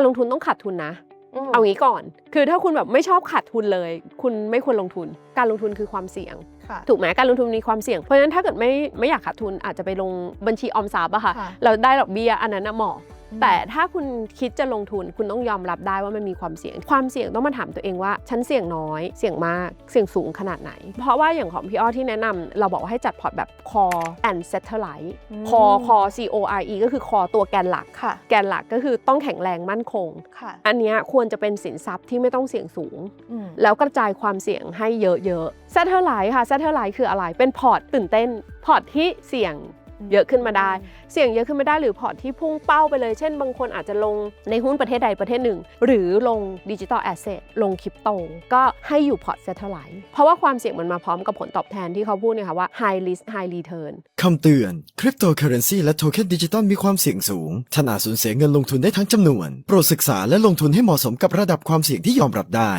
การลงทุนต้องขาดทุนนะมเอางี้ก่อน คือถ้าคุณแบบไม่ชอบขาดทุนเลย คุณไม่ควรลงทุน การลงทุนคือความเสี่ยงค่ะถูกไหมการลงทุนมีความเสี่ยง เพราะฉะนั้นถ้าเกิดไม่ไม่อยากขาดทุนอาจจะไปลงบัญชีออมทรัพย์อะค่ะค่ะเราได้ดอกเบี้ยอันนั้นน่ะเหมาะอืม แต่ถ้าคุณคิดจะลงทุนคุณต้องยอมรับได้ว่ามันมีความเสี่ยง ความเสี่ยงต้องมาถามตัวเองว่าฉันเสี่ยงน้อย เสี่ยงมาก เสี่ยงสูงขนาดไหน เพราะว่าอย่างของพี่อ้อที่แนะนำเราบอกว่าให้จัดพอร์ตแบบ core and satellite อืม core core C O R E ก็คือ core ตัวแกนหลักค่ะ แกนหลักก็คือต้องแข็งแรงมั่นคงค่ะอันเนี้ยควรจะเป็นสินทรัพย์ที่ไม่ต้องเสี่ยงสูงอืมแล้วกระจายความเสี่ยงให้เยอะๆ Satellite ค่ะ Satellite คืออะไร เป็นพอร์ตตื่นเต้น พอร์ตที่เสี่ยง เยอะขึ้นมาได้ เสี่ยงเยอะขึ้นมาได้หรือพอร์ตที่พุ่งเป้าไปเลย เช่นบางคนอาจจะลงในหุ้นประเทศใดประเทศหนึ่ง หรือลงดิจิ t a ลแอสเซทลงคริปโต ก็ให้อยู่พอร์ต Satellite เพราะว่าความเสี่ยงมันมาพร้อมกับผลตอบแทนที่เขาพูดเนี่ยค่ะว่า high risk high return คำเตือนคริปโตเคอเรนซีและโทเค็นดิจิตอลมีความเสี่ยงสูงท่านอาจสูญเสียเงินลงทุนได้ทั้งจำนวน โปรดศึกษาและลงทุนให้เหมาะสมกับระดับความเสี่ยงที่ยอมรับได้